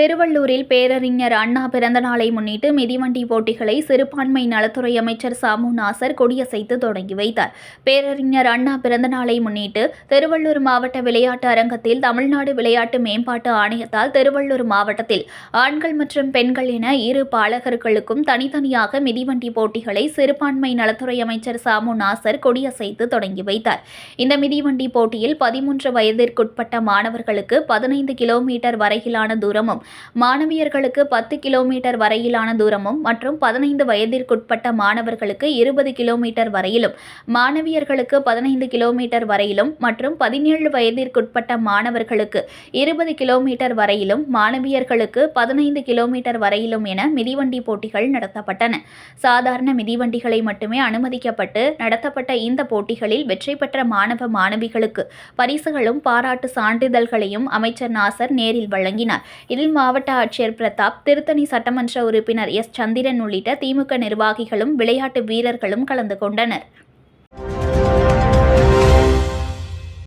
திருவள்ளூரில் பேரறிஞர் அண்ணா பிறந்தநாளை முன்னிட்டு மிதிவண்டி போட்டிகளை சிறுபான்மை நலத்துறை அமைச்சர் சாமு நாசர் கொடியசைத்து தொடங்கி வைத்தார். பேரறிஞர் அண்ணா பிறந்தநாளை முன்னிட்டு திருவள்ளூர் மாவட்ட விளையாட்டு அரங்கத்தில் தமிழ்நாடு விளையாட்டு மேம்பாட்டு ஆணையத்தால் திருவள்ளூர் மாவட்டத்தில் ஆண்கள் மற்றும் பெண்கள் என இரு பாலகர்களுக்கும் தனித்தனியாக மிதிவண்டி போட்டிகளை சிறுபான்மை நலத்துறை அமைச்சர் சாமு நாசர் கொடியசைத்து தொடங்கி வைத்தார். இந்த மிதிவண்டி போட்டியில் பதிமூன்று வயதிற்குட்பட்ட மாணவர்களுக்கு பதினைந்து கிலோமீட்டர் வரையிலான தூரமும் மாணவியர்களுக்கு பத்து கிலோமீட்டர் வரையிலான தூரமும் மற்றும் பதினைந்து வயதிற்குட்பட்ட மாணவர்களுக்கு இருபது கிலோமீட்டர் வரையிலும் மாணவியர்களுக்கு பதினைந்து கிலோமீட்டர் வரையிலும் மற்றும் பதினேழு வயதிற்குட்பட்ட மாணவர்களுக்கு இருபது கிலோமீட்டர் வரையிலும் மாணவியர்களுக்கு பதினைந்து கிலோமீட்டர் வரையிலும் என மிதிவண்டி போட்டிகள் நடத்தப்பட்டன. சாதாரண மிதிவண்டிகளை மட்டுமே அனுமதிக்கப்பட்டு நடத்தப்பட்ட இந்த போட்டிகளில் வெற்றி பெற்ற மாணவ மாணவிகளுக்கு பரிசுகளும் பாராட்டு சான்றிதழ்களையும் அமைச்சர் நாசர் நேரில் வழங்கினார். இதில் மாவட்ட ஆட்சியர் பிரதாப் திருத்தணி சட்டமன்ற உறுப்பினர் எஸ். சந்திரன் உள்ளிட்ட திமுக நிர்வாகிகளும் விளையாட்டு வீரர்களும் கலந்து கொண்டனர்.